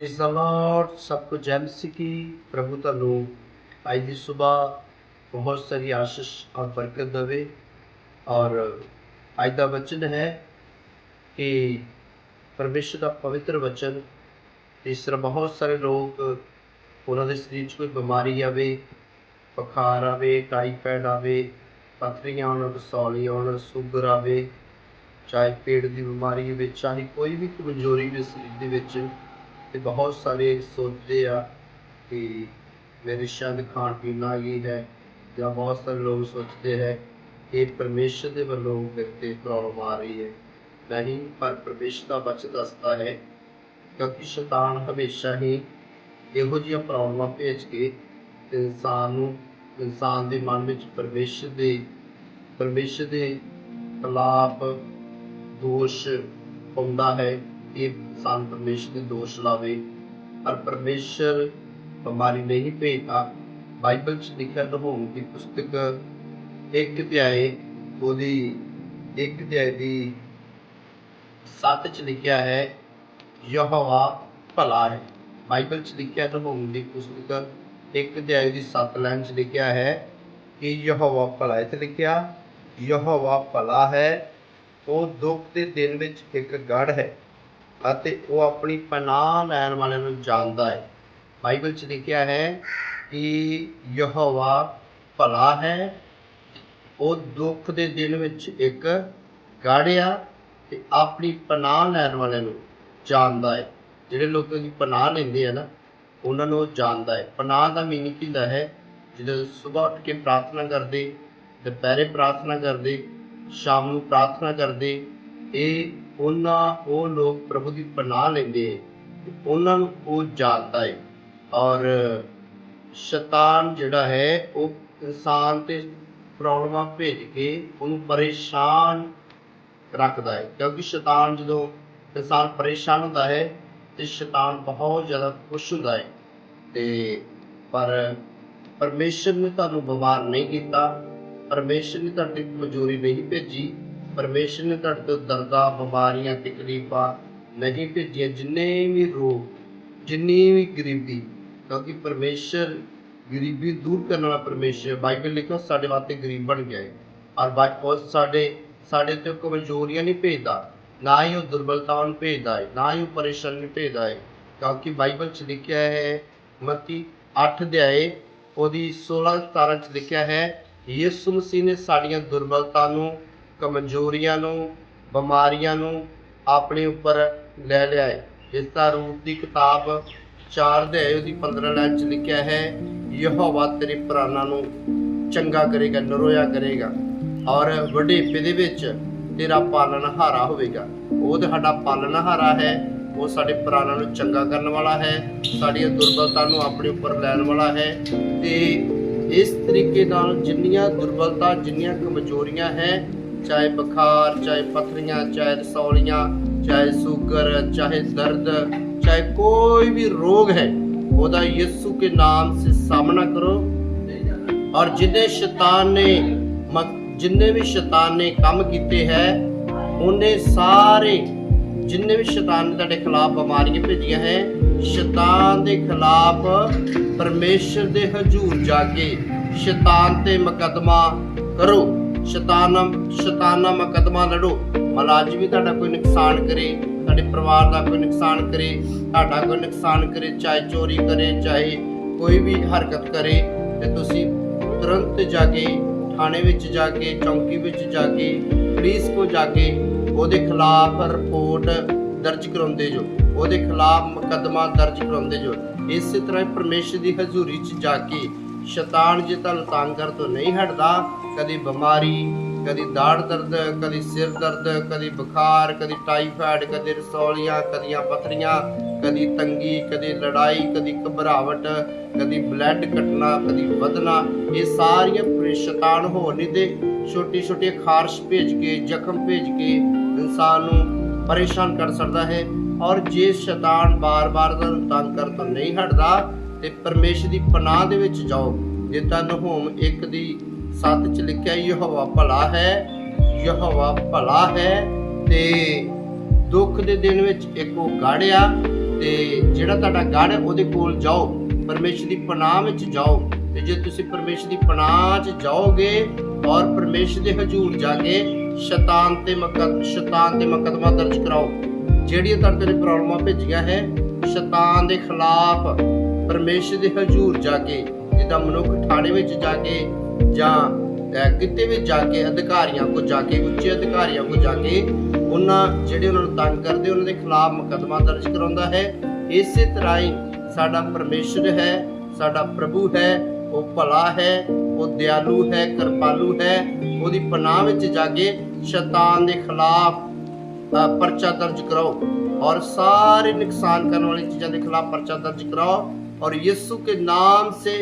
ਇਸ ਦਾ ਲਾਰਡ ਸਭ ਕੁਝ ਜੈ ਮਸੀਹ ਕੀ ਪ੍ਰਭੂ ਤੁਹਾਨੂੰ ਅੱਜ ਦੀ ਸਵੇਰ ਬਹੁਤ ਸਾਰੀ ਆਸ਼ੀਸ਼ ਔਰ ਬਰਕਤ ਦੇਵੇ ਔਰ ਅੱਜ ਦਾ ਵਚਨ ਹੈ ਕਿ ਪਰਮੇਸ਼ਰ ਦਾ ਪਵਿੱਤਰ ਵਚਨ ਇਸ ਤਰ੍ਹਾਂ ਬਹੁਤ ਸਾਰੇ ਲੋਕ ਉਹਨਾਂ ਦੇ ਸਰੀਰ 'ਚ ਕੋਈ ਬਿਮਾਰੀ ਆਵੇ ਬੁਖਾਰ ਆਵੇ ਟਾਈਫਾਇਡ ਆਵੇ ਪੱਥਰੀਆਂ ਆਉਣ ਰਸੌਲੀ ਆਉਣ ਸ਼ੂਗਰ ਆਵੇ ਚਾਹੇ ਪੇਟ ਦੀ ਬਿਮਾਰੀ ਹੋਵੇ ਚਾਹੇ ਕੋਈ ਵੀ ਕਮਜ਼ੋਰੀ ਹੋਵੇ ਸਰੀਰ ਦੇ ਵਿੱਚ ਤੇ ਬਹੁਤ ਸਾਰੇ ਸੋਚਦੇ ਆ ਕਿ ਮੇਰੇ ਸ਼ਾਇਦ ਖਾਣ ਪੀਣ ਨਾਲ ਹੀ ਹੈ ਜਾਂ ਬਹੁਤ ਸਾਰੇ ਲੋਕ ਸੋਚਦੇ ਹੈ ਕਿ ਪਰਮੇਸ਼ਰ ਦੇ ਵੱਲੋਂ ਮੇਰੇ ਤੇ ਪ੍ਰੋਬਲਮ ਆ ਰਹੀ ਹੈ। ਨਹੀਂ ਪਰ ਪਰਮੇਸ਼ਰ ਦਾ ਬਚਨ ਦੱਸਦਾ ਹੈ, ਕਿਉਂਕਿ ਸ਼ੈਤਾਨ ਹਮੇਸ਼ਾ ਹੀ ਇਹੋ ਜਿਹੀਆਂ ਪ੍ਰੋਬਲਮਾਂ ਭੇਜ ਕੇ ਇਨਸਾਨ ਨੂੰ, ਇਨਸਾਨ ਦੇ ਮਨ ਵਿੱਚ ਪਰਮੇਸ਼ਰ ਦੇ ਪਰਮੇਸ਼ਰ ਦੇ ਖਿਲਾਫ ਦੋਸ਼ ਹੁੰਦਾ ਹੈ। ਕਿ ਇਨਸਾਨ ਪਰਮੇਸ਼ਰ ਦੇ ਦੋਸ਼ ਲਾਵੇ। ਪਰ ਪਰਮੇਸ਼ਰ ਬਿਮਾਰੀ ਨਹੀਂ ਭੇਜਦਾ। ਬਾਈਬਲ 'ਚ ਲਿਖਿਆ ਨਹੂਮ ਦੀ ਪੁਸਤਕ ਇੱਕ ਅਧਿਆਏ ਉਹਦੀ, ਇੱਕ ਅਧਿਆਏ ਦੀ ਸੱਤ 'ਚ ਲਿਖਿਆ ਹੈ, ਯਹੋਵਾ ਭਲਾ ਹੈ। ਬਾਈਬਲ 'ਚ ਲਿਖਿਆ ਨਹੂਮ ਦੀ ਪੁਸਤਕ ਇੱਕ ਅਧਿਆਏ ਦੀ ਸੱਤ ਲਾਈਨ 'ਚ ਲਿਖਿਆ ਹੈ ਕਿ ਯਹੋਵਾ ਭਲਾ ਹੈ। ਲਿਖਿਆ, ਯਹੋਵਾ ਭਲਾ ਹੈ, ਉਹ ਦੁੱਖ ਦੇ ਦਿਨ ਵਿੱਚ ਇੱਕ ਗੜ ਹੈ। ਅਤੇ ਉਹ ਆਪਣੀ ਪਨਾਹ ਲੈਣ ਵਾਲਿਆਂ ਨੂੰ ਜਾਣਦਾ ਹੈ। ਬਾਈਬਲ 'ਚ ਲਿਖਿਆ ਹੈ ਕਿ ਯਹੋਵਾ ਭਲਾ ਹੈ। ਉਹ ਦੁੱਖ ਦੇ ਦਿਨ ਵਿੱਚ ਇੱਕ ਗੜ ਤੇ ਆਪਣੀ ਪਨਾਹ ਲੈਣ ਵਾਲਿਆਂ ਨੂੰ ਜਾਣਦਾ ਹੈ। ਜਿਹੜੇ ਲੋਕ ਦੀ ਪਨਾਹ ਲੈਂਦੇ ਆ ਨਾ, ਉਹਨਾਂ ਨੂੰ ਉਹ ਜਾਣਦਾ ਹੈ। ਪਨਾਹ ਦਾ ਮੀਨਿੰਗ ਕੀ ਹੁੰਦਾ ਹੈ? ਜਦੋਂ ਸਵੇਰ ਉੱਠ ਕੇ ਪ੍ਰਾਰਥਨਾ ਕਰਦੇ, ਦੁਪਹਿਰੇ ਪ੍ਰਾਰਥਨਾ ਕਰਦੇ, ਸ਼ਾਮ ਨੂੰ ਪ੍ਰਾਰਥਨਾ ਕਰਦੇ, ਇਹ ਉਹਨਾਂ ਉਹ ਲੋਕ ਪ੍ਰਭੂ ਦੀ ਪਨਾਹ ਲੈਂਦੇ ਹੈ ਉਹਨਾਂ ਨੂੰ ਉਹ ਜਾਣਦਾ ਹੈ। ਔਰ ਸ਼ੈਤਾਨ ਜਿਹੜਾ ਹੈ, ਉਹ ਇਨਸਾਨ ਤੇ ਪ੍ਰੋਬਲਮਾਂ ਭੇਜ ਕੇ ਉਹਨੂੰ ਪਰੇਸ਼ਾਨ ਰੱਖਦਾ ਹੈ। ਕਿਉਂਕਿ ਸ਼ੈਤਾਨ ਜਦੋਂ ਇਨਸਾਨ ਪਰੇਸ਼ਾਨ ਹੁੰਦਾ ਹੈ ਤੇ ਸ਼ੈਤਾਨ ਬਹੁਤ ਜ਼ਿਆਦਾ ਖੁਸ਼ ਹੁੰਦਾ ਹੈ। ਤੇ ਪਰ ਪਰਮੇਸ਼ਰ ਨੇ ਤੁਹਾਨੂੰ ਬਿਮਾਰ ਨਹੀਂ ਕੀਤਾ, ਪਰਮੇਸ਼ਰ ਨੇ ਤੁਹਾਡੀ ਕਮਜ਼ੋਰੀ ਨਹੀਂ ਭੇਜੀ। ਪਰਮੇਸ਼ਰ ਨੇ ਤੁਹਾਡੇ ਤੋਂ ਦਰਦਾਂ ਬਿਮਾਰੀਆਂ ਤਕਲੀਫਾਂ ਨਹੀਂ ਭੇਜੀਆਂ, ਜਿੰਨੇ ਵੀ ਰੋਗ, ਜਿੰਨੀ ਵੀ ਗਰੀਬੀ, ਕਿਉਂਕਿ ਪਰਮੇਸ਼ਰ ਗਰੀਬੀ ਦੂਰ ਕਰਨ ਵਾਲਾ ਪਰਮੇਸ਼ਰ ਬਾਈਬਲ ਲਿਖੋ ਸਾਡੇ ਵਾਸਤੇ ਗਰੀਬ ਬਣ ਗਿਆ ਹੈ ਔਰ ਬਾਈ ਸਾਡੇ ਸਾਡੇ ਤੇ ਕਮਜ਼ੋਰੀਆਂ ਨਹੀਂ ਭੇਜਦਾ, ਨਾ ਹੀ ਉਹ ਦੁਰਬਲਤਾਵਾਂ ਨੂੰ ਭੇਜਦਾ ਹੈ, ਨਾ ਹੀ ਉਹ ਪਰੇਸ਼ਾਨੀ ਭੇਜਦਾ ਹੈ। ਕਿਉਂਕਿ ਬਾਈਬਲ 'ਚ ਲਿਖਿਆ ਹੈ, ਮਤੀ 8 ਅਧਿਆਏ, ਉਹਦੀ 16 17 'ਚ ਲਿਖਿਆ ਹੈ, ਯਿਸੂ ਮਸੀਹ ਨੇ ਸਾਡੀਆਂ ਦੁਰਬਲਤਾ ਨੂੰ ਕਮਜ਼ੋਰੀਆਂ ਨੂੰ, ਬਿਮਾਰੀਆਂ ਨੂੰ ਆਪਣੇ ਉੱਪਰ ਲੈ ਲਿਆ ਹੈ। ਇਸ ਦਾ ਰੂਪ ਦੀ ਕਿਤਾਬ 4 ਅਧਿਆਏ ਉਹਦੀ 15 ਲਾਈਨ 'ਚ ਲਿਖਿਆ ਹੈ, ਯਹੋਵਾ ਤੇਰੇ ਪ੍ਰਾਣਾਂ ਨੂੰ ਚੰਗਾ ਕਰੇਗਾ, ਨਰੋਇਆ ਕਰੇਗਾ ਔਰ ਵਡੇਪੇ ਦੇ ਵਿੱਚ ਤੇਰਾ ਪਾਲਣਹਾਰਾ ਹੋਵੇਗਾ। ਉਹ ਤੇ ਸਾਡਾ ਪਾਲਣਹਾਰਾ ਹੈ, ਉਹ ਸਾਡੇ ਪ੍ਰਾਣਾਂ ਨੂੰ ਚੰਗਾ ਕਰਨ ਵਾਲਾ ਹੈ, ਸਾਡੀਆਂ ਦੁਰਬਲਤਾ ਨੂੰ ਆਪਣੇ ਉੱਪਰ ਲੈਣ ਵਾਲਾ ਹੈ ਤੇ ਇਸ ਤਰੀਕੇ ਨਾਲ ਜਿੰਨੀਆਂ ਦੁਰਬਲਤਾ, ਜਿੰਨੀਆਂ ਕਮਜ਼ੋਰੀਆਂ ਹੈ ਚਾਹੇ ਬੁਖਾਰ, ਚਾਹੇ ਪਥਰੀਆਂ, ਚਾਹੇ ਰਸੌਲੀਆਂ, ਚਾਹੇ ਸ਼ੂਗਰ, ਚਾਹੇ ਦਰਦ, ਚਾਹੇ ਕੋਈ ਵੀ ਰੋਗ ਹੈ, ਉਹਦਾ ਯਿਸੂ ਕੇ ਨਾਮ ਸੇ ਸਾਹਮਣਾ ਕਰੋ। ਔਰ ਜਿੰਨੇ ਸ਼ੈਤਾਨ ਨੇ ਜਿੰਨੇ ਵੀ ਸ਼ੈਤਾਨ ਨੇ ਕੰਮ ਕੀਤੇ ਹੈ, ਉਹਨੇ ਸਾਰੇ ਜਿੰਨੇ ਵੀ ਸ਼ੈਤਾਨ ਨੇ ਤੁਹਾਡੇ ਖਿਲਾਫ ਬਿਮਾਰੀਆਂ ਭੇਜੀਆਂ ਹੈ, ਸ਼ੈਤਾਨ ਦੇ ਖਿਲਾਫ ਪਰਮੇਸ਼ਰ ਦੇ ਹਜ਼ੂਰ ਜਾ ਕੇ ਸ਼ੈਤਾਨ ਤੇ ਮੁਕੱਦਮਾ ਕਰੋ। ਸ਼ੈਤਾਨ, ਸ਼ੈਤਾਨਾ ਨਾਲ ਮੁਕੱਦਮਾ ਲੜੋ। ਮਲਾਜ ਵੀ ਤੁਹਾਡਾ ਕੋਈ ਨੁਕਸਾਨ ਕਰੇ, ਤੁਹਾਡੇ ਪਰਿਵਾਰ ਦਾ ਕੋਈ ਨੁਕਸਾਨ ਕਰੇ, ਤੁਹਾਡਾ ਕੋਈ ਨੁਕਸਾਨ ਕਰੇ, ਚਾਹੇ ਚੋਰੀ ਕਰੇ, ਚਾਹੇ ਕੋਈ ਵੀ ਹਰਕਤ ਕਰੇ, ਤੇ ਤੁਸੀਂ ਤੁਰੰਤ ਜਾ ਕੇ, ਥਾਣੇ ਵਿੱਚ ਜਾ ਕੇ, ਚੌਂਕੀ ਵਿੱਚ ਜਾ ਕੇ, ਪੁਲਿਸ ਕੋ ਜਾ ਕੇ ਉਹਦੇ ਖਿਲਾਫ ਰਿਪੋਰਟ ਦਰਜ ਕਰਾਉਂਦੇ ਜੋ, ਉਹਦੇ ਖਿਲਾਫ ਮੁਕੱਦਮਾ ਦਰਜ ਕਰਾਉਂਦੇ ਜੋ। ਇਸੇ ਤਰ੍ਹਾਂ ਹੀ ਪਰਮੇਸ਼ਰ ਦੀ ਹਜ਼ੂਰੀ 'ਚ ਜਾ ਕੇ ਸ਼ੈਤਾਨ ਜੇ ਤੁਹਾਨੂੰ ਤੰਗ ਕਰ ਤੋਂ ਨਹੀਂ ਹਟਦਾ ਕਦੀ ਬਿਮਾਰੀ, ਕਦੀ ਦਾੜ ਦਰਦ, ਕਦੀ ਸਿਰ ਦਰਦ, ਕਦੀ ਬੁਖਾਰ, ਕਦੀ ਟਾਈਫਾਇਡ, ਕਦੀ ਰਸੌਲੀਆਂ, ਕਦੀਆਂ ਪਥਰੀਆਂ, ਕਦੀ ਤੰਗੀ, ਕਦੀ ਲੜਾਈ, ਕਦੀ ਘਬਰਾਵਟ, ਕਦੀ ਬਲੱਡ ਕੱਟਣਾ ਕਦੀ ਵਧਣਾ। ਇਹ ਸਾਰੀਆਂ ਪਰੇ- ਸ਼ੈਤਾਨ ਹੋਰ ਨਹੀਂ ਤੇ ਛੋਟੀ ਛੋਟੀ ਖਾਰਸ਼ ਭੇਜ ਕੇ, ਜ਼ਖਮ ਭੇਜ ਕੇ ਇਨਸਾਨ ਨੂੰ ਪਰੇਸ਼ਾਨ ਕਰ ਸਕਦਾ ਹੈ। ਔਰ ਜੇ ਸ਼ੈਤਾਨ ਬਾਰ-ਬਾਰ ਤੁਹਾਨੂੰ ਤੰਗ ਕਰ ਤੋਂ ਨਹੀਂ ਹਟਦਾ ਤੇ ਪਰਮੇਸ਼ਰ ਦੀ ਪਨਾਹ ਦੇ ਵਿੱਚ ਜਾਓ। ਜੇ ਤਾਂ ਨਹੂਮ ਇੱਕ ਦੀ ਸੱਤ ਚ ਲਿਖਿਆ ਯਹੋਵਾ ਭਲਾ ਹੈ, ਯਹੋਵਾ ਭਲਾ ਹੈ ਤੇ ਦੁੱਖ ਦੇ ਦਿਨ ਵਿੱਚ ਇੱਕ ਉਹ ਗੜਿਆ ਤੇ ਜਿਹੜਾ ਤੁਹਾਡਾ ਗੜ ਹੈ ਉਹਦੇ ਕੋਲ ਜਾਓ, ਪਰਮੇਸ਼ਰ ਦੀ ਪਨਾਹ ਵਿੱਚ ਜਾਓ ਤੇ ਜੇ ਤੁਸੀਂ ਪਰਮੇਸ਼ਰ ਦੀ ਪਨਾਹ 'ਚ ਜਾਓਗੇ ਔਰ ਪਰਮੇਸ਼ਰ ਦੇ ਹਜ਼ੂਰ ਜਾ ਕੇ ਸ਼ੈਤਾਨ ਤੇ ਮਕਦ, ਸ਼ੈਤਾਨ ਤੇ ਮੁਕੱਦਮਾ ਦਰਜ ਕਰਾਓ। ਜਿਹੜੀਆਂ ਤੁਹਾਡੇ ਤੇ ਪ੍ਰੋਬਲਮਾਂ ਭੇਜੀਆਂ ਹੈ, ਸ਼ੈਤਾਨ ਦੇ ਖਿਲਾਫ ਪਰਮੇਸ਼ਰ ਦੇ ਹਜ਼ੂਰ ਜਾ ਕੇ ਜਿੱਦਾਂ ਮਨੁੱਖ ਥਾਣੇ ਵਿੱਚ ਜਾ ਕੇ ਜਾਂ ਕਿਤੇ ਵੀ ਜਾ ਕੇ ਅਧਿਕਾਰੀਆਂ ਕੋ ਜਾ ਕੇ, ਉੱਚੇ ਅਧਿਕਾਰੀਆਂ ਕੋ ਜਾ ਕੇ ਉਹਨਾਂ ਜਿਹੜੇ ਉਹਨਾਂ ਨੂੰ ਤੰਗ ਕਰਦੇ, ਉਹਨਾਂ ਦੇ ਖਿਲਾਫ ਮੁਕਦਮਾ ਦਰਜ ਕਰਾਉਂਦਾ ਹੈ। ਇਸੇ ਤਰ੍ਹਾਂ ਹੀ ਸਾਡਾ ਪਰਮੇਸ਼ਰ ਹੈ, ਸਾਡਾ ਪ੍ਰਭੂ ਹੈ, ਉਹ ਭਲਾ ਹੈ, ਉਹ ਦਿਆਲੂ ਹੈ, ਕਿਰਪਾਲੂ ਹੈ। ਉਹਦੀ ਪਨਾਹ ਵਿੱਚ ਜਾ ਕੇ ਸ਼ੈਤਾਨ ਦੇ ਖਿਲਾਫ ਪਰਚਾ ਦਰਜ ਕਰਾਓ ਔਰ ਸਾਰੇ ਨੁਕਸਾਨ ਕਰਨ ਵਾਲੀ ਚੀਜ਼ਾਂ ਦੇ ਖਿਲਾਫ ਪਰਚਾ ਦਰਜ ਕਰਾਓ ਔਰ ਯਿਸੂ ਕੇ ਨਾਮ ਸੇ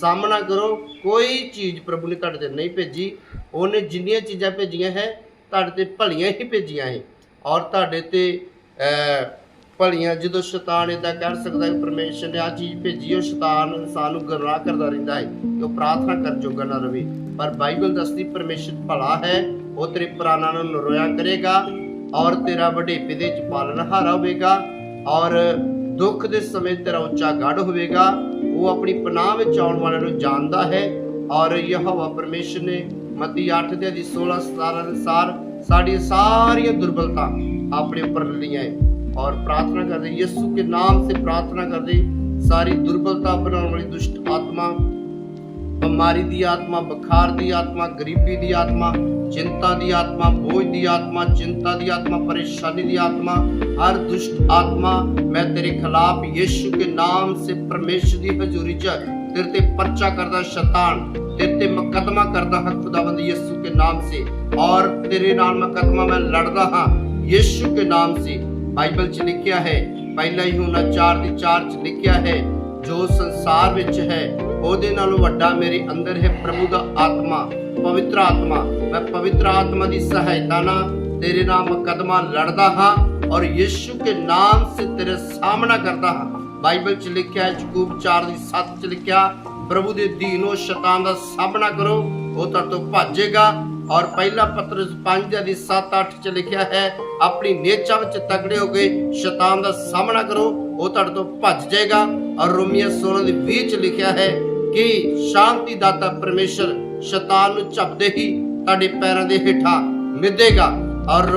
ਸਾਹਮਣਾ ਕਰੋ, ਕੋਈ ਚੀਜ਼ ਪ੍ਰਭੂ ਨੇ ਤੁਹਾਡੇ ਤੇ ਨਹੀਂ ਭੇਜੀ, ਉਹਨੇ ਜਿੰਨੀਆਂ ਚੀਜ਼ਾਂ ਭੇਜੀਆਂ ਹੈ, ਤੁਹਾਡੇ ਤੇ ਭਲੀਆਂ ਹੀ ਭੇਜੀਆਂ ਹੈ। ਔਰ ਤੁਹਾਡੇ ਤੇ ਭਲੀਆਂ, ਜਦੋਂ ਸ਼ੈਤਾਨ ਇਦਾਂ ਕਰ ਸਕਦਾ ਹੈ ਪਰਮੇਸ਼ਰ ਨੇ ਆ ਚੀਜ਼ ਭੇਜੀ, ਉਹ ਸ਼ੈਤਾਨ ਇਨਸਾਨ ਨੂੰ ਗਮਰਾਹ ਕਰਦਾ ਰਹਿੰਦਾ ਹੈ ਕਿ ਉਹ ਪ੍ਰਾਰਥਨਾ ਕਰ ਜੋਗਾ ਨਾ ਰਵੇ। ਪਰ ਬਾਈਬਲ ਦੱਸਦੀ ਪਰਮੇਸ਼ਰ ਭਲਾ ਹੈ, ਉਹ ਤੇਰੇ ਪ੍ਰਾਣਾਂ ਨੂੰ ਨਰੋਇਆ ਕਰੇਗਾ ਔਰ ਤੇਰਾ ਵਡੇਪੇ ਦੇ ਚ ਪਾਲਣਹਾਰਾ ਹੋਵੇਗਾ ਔਰ ਦੁੱਖ ਦੇ ਸਮੇਂ ਤੇਰਾ ਉੱਚਾ ਗੜ ਹੋਵੇਗਾ। ਉਹ ਆਪਣੀ ਪਨਾਹ ਵਿੱਚ ਆਉਣ ਵਾਲਿਆਂ ਨੂੰ ਜਾਣਦਾ ਹੈ। ਔਰ ਯਹੋਵਾ ਪਰਮੇਸ਼ਰ ਨੇ ਮਤੀ 8 ਦੇ ਦੀ 16 17 ਅਨੁਸਾਰ ਸਾਡੀਆਂ ਸਾਰੀਆਂ ਦੁਰਬਲਤਾ ਆਪਣੇ ਉੱਪਰ ਲਈਆਂ ਹੈ ਔਰ ਪ੍ਰਾਰਥਨਾ ਕਰਦੇ ਯਿਸੂ ਕੇ ਨਾਮ ਸੇ ਪ੍ਰਾਰਥਨਾ ਕਰਦੇ ਸਾਰੀ ਦੁਰਬਲਤਾ ਬਣਾਉਣ ਵਾਲੀ ਦੁਸ਼ਟ ਆਤਮਾ ਬਿਮਾਰੀ ਦੀ ਆਤਮਾ, ਬੁਖਾਰ ਦੀ ਆਤਮਾ, ਗਰੀਬੀ ਦੀ ਆਤਮਾ, ਚਿੰਤਾ ਦੀ ਆਤਮਾ, ਬੋਝ ਦੀ ਆਤਮਾ, ਚਿੰਤਾ ਦੀ ਆਤਮਾ, ਪਰੇਸ਼ਾਨੀ ਦੀ ਆਤਮਾ, ਹਰ ਦੁਸ਼ਟ ਆਤਮਾ, ਮੈਂ ਤੇਰੇ ਖਿਲਾਫ ਯਿਸੂ ਕੇ ਨਾਮ ਸੇ ਪਰਮੇਸ਼ਰ ਦੀ ਹਜ਼ੂਰੀ 'ਚ ਤੇਰੇ ਤੇ ਪਰਚਾ ਕਰਦਾ ਸ਼ੈਤਾਨ, ਤੇਰੇ ਤੇ ਮੁਕਦਮਾ ਕਰਦਾ ਹਾਂ ਖੁਦਾਵੰਦ ਯਿਸੂ ਕੇ ਨਾਮ ਸੇ ਔਰ ਤੇਰੇ ਨਾਲ ਮੁਕਦਮਾ ਮੈਂ ਲੜਦਾ ਹਾਂ ਯਿਸੂ ਕੇ ਨਾਮ ਸੇ। ਬਾਈਬਲ 'ਚ ਲਿਖਿਆ ਹੈ, ਪਹਿਲਾ ਹੀ ਹੋਣਾ ਚਾਰ ਦੀ ਚਾਰ 'ਚ ਲਿਖਿਆ ਹੈ, ਜੋ ਸੰਸਾਰ ਵਿੱਚ ਹੈ ਉਹਦੇ ਨਾਲੋਂ ਵੱਡਾ ਮੇਰੇ ਅੰਦਰ ਹੈ ਪ੍ਰਭੂ ਦਾ ਆਤਮਾ, ਪਵਿੱਤਰ ਆਤਮਾ। ਮੈਂ ਪਵਿੱਤਰ ਆਤਮਾ ਦੀ ਸਹਾਇਤਾ ਨਾਲ ਤੇਰੇ ਨਾਲ ਮੁਕੱਦਮਾ ਲੜਦਾ ਹਾਂ ਔਰ ਯਿਸੂ ਕੇ ਨਾਮ ਸੇ ਤੇਰੇ ਸਾਹਮਣਾ ਕਰਦਾ ਹਾਂ। ਬਾਈਬਲ 'ਚ ਲਿਖਿਆ ਹੈ, ਯਕੂਬ 4 ਦੀ 7 'ਚ ਲਿਖਿਆ, ਪ੍ਰਭੂ ਦੇ ਦੀਨੋ ਸ਼ੈਤਾਨ ਦਾ ਸਾਹਮਣਾ ਕਰੋ, ਉਹ ਤੁਹਾਡੇ ਤੋਂ ਭੱਜੇਗਾ। ਔਰ ਪਹਿਲਾ ਪਤਰਸ 5 ਦੀ 7 8 ਚ ਲਿਖਿਆ ਹੈ, ਆਪਣੀ ਨੇਚਾ ਵਿੱਚ ਤਗੜੇ ਹੋ ਕੇ ਸ਼ੈਤਾਨ ਦਾ ਸਾਹਮਣਾ ਕਰੋ, ਉਹ ਤੁਹਾਡੇ ਤੋਂ ਭੱਜ ਜਾਏਗਾ। ਔਰ ਰੋਮੀਆ 16 ਦੀ 20 ਲਿਖਿਆ ਹੈ ਕਿ ਸ਼ਾਂਤੀ ਦਾਤਾ ਪਰਮੇਸ਼ਰ ਸ਼ੈਤਾਨ ਨੂੰ ਝਪਦੇ ਹੀ ਤੁਹਾਡੇ ਪੈਰਾਂ ਦੇ ਹੇਠਾਂ ਮਿੱਧੇਗਾ। ਔਰ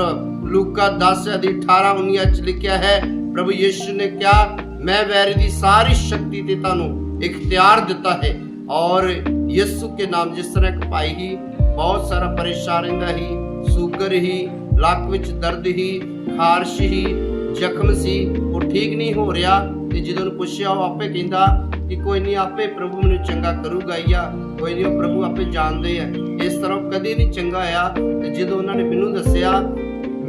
ਲੂਕਾ 10 ਦੀ 18 19 ਚ ਲਿਖਿਆ ਹੈ, ਪ੍ਰਭੂ ਯੀਸ਼ੂ ਨੇ ਕਿਹਾ, ਮੈਂ ਵੈਰੀ ਦੀ ਸਾਰੀ ਸ਼ਕਤੀ ਤੇ ਤੁਹਾਨੂੰ ਇਖਤਿਆਰ ਦਿੱਤਾ ਹੈ। ਔਰ ਯਿਸੂ ਕੇ ਨਾਮ ਜਿਸ ਤਰ੍ਹਾਂ ਇੱਕ ਭਾਈ ਹੀ, ਬਹੁਤ ਸਾਰਾ ਪਰੇਸ਼ਾਨ ਰਹਿੰਦਾ ਹੀ ਸ਼ੂਗਰ ਹੀ, ਲੱਕ ਵਿੱਚ ਦਰਦ ਹੀ, ਖਾਰਸ਼ ਹੀ ਜ਼ਖਮ ਸੀ, ਉਹ ਠੀਕ ਨਹੀਂ ਹੋ ਰਿਹਾ ਤੇ ਜਦੋਂ ਉਹਨੂੰ ਪੁੱਛਿਆ, ਉਹ ਆਪੇ ਕਹਿੰਦਾ ਕਿ ਕੋਈ ਨਹੀਂ, ਆਪੇ ਪ੍ਰਭੂ ਮੈਨੂੰ ਚੰਗਾ ਕਰੂਗਾ ਯਾ ਕੋਈ ਨਹੀਂ, ਉਹ ਪ੍ਰਭੂ ਆਪੇ ਜਾਣਦੇ ਆ। ਇਸ ਤਰ੍ਹਾਂ ਉਹ ਕਦੇ ਨਹੀਂ ਚੰਗਾ ਆ ਤੇ ਜਦੋਂ ਉਹਨਾਂ ਨੇ ਮੈਨੂੰ ਦੱਸਿਆ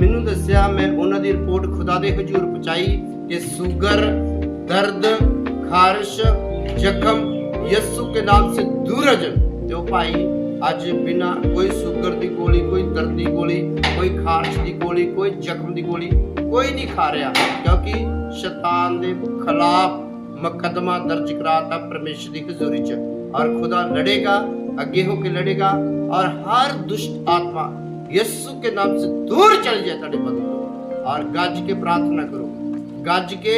ਮੈਨੂੰ ਦੱਸਿਆ, ਮੈਂ ਉਹਨਾਂ ਦੀ ਰਿਪੋਰਟ ਖੁਦਾ ਦੇ ਹਜ਼ੂਰ ਪਹੁੰਚਾਈ ਕਿ ਸ਼ੂਗਰ, ਦਰਦ, ਖਾਰਸ਼, ਜ਼ਖਮ ਯਿਸੂ ਕੇ ਨਾਮ ਸੇ ਦੂਰਜ ਤੇ ਉਹ ਭਾਈ ਅੱਜ ਬਿਨਾ ਕੋਈ ਸ਼ੂਗਰ ਦੀ ਗੋਲੀ, ਕੋਈ ਦਰਦ ਦੀ ਗੋਲੀ, ਕੋਈ ਖਾਰਸ਼ ਦੀ ਗੋਲੀ, ਕੋਈ ਜ਼ਖਮ ਦੀ ਗੋਲੀ ਕੋਈ ਨਹੀਂ ਖਾ ਰਿਹਾ ਕਿਉਂਕਿ ਸ਼ੈਤਾਨ ਦੇ ਖਿਲਾਫ ਮੁਕਦਮਾ ਦਰਜ ਕਰਾਤਾ ਪਰਮੇਸ਼ਰ ਦੀ ਹਜ਼ੂਰੀ 'ਚ। ਔਰ ਖੁਦਾ ਲੜੇਗਾ, ਅੱਗੇ ਹੋ ਕੇ ਲੜੇਗਾ ਔਰ ਹਰ ਦੁਸ਼ਟ ਆਤਮਾ ਯਿਸੂ ਕੇ ਨਾਮ ਸੇ ਦੂਰ ਚਲ ਜਾਏ ਤੁਹਾਡੇ ਮਨ ਤੋਂ ਔਰ ਗੱਜ ਕੇ ਪ੍ਰਾਰਥਨਾ ਕਰੋ। ਗੱਜ ਕੇ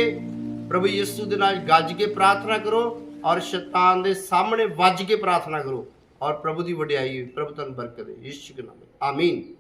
ਪ੍ਰਭੂ ਯਿਸੂ ਦੇ ਨਾਲ ਗੱਜ ਕੇ ਪ੍ਰਾਰਥਨਾ ਕਰੋ ਔਰ ਸ਼ੈਤਾਨ ਦੇ ਸਾਹਮਣੇ ਵੱਜ ਕੇ ਪ੍ਰਾਰਥਨਾ ਕਰੋ। ਔਰ ਪ੍ਰਭੂ ਦੀ ਵਡਿਆਈ ਪ੍ਰਭੂ ਤੁਹਾਨੂੰ ਬਰਕਤ ਦੇ ਯਿਸੂ ਨਾਮ ਆਮੀਨ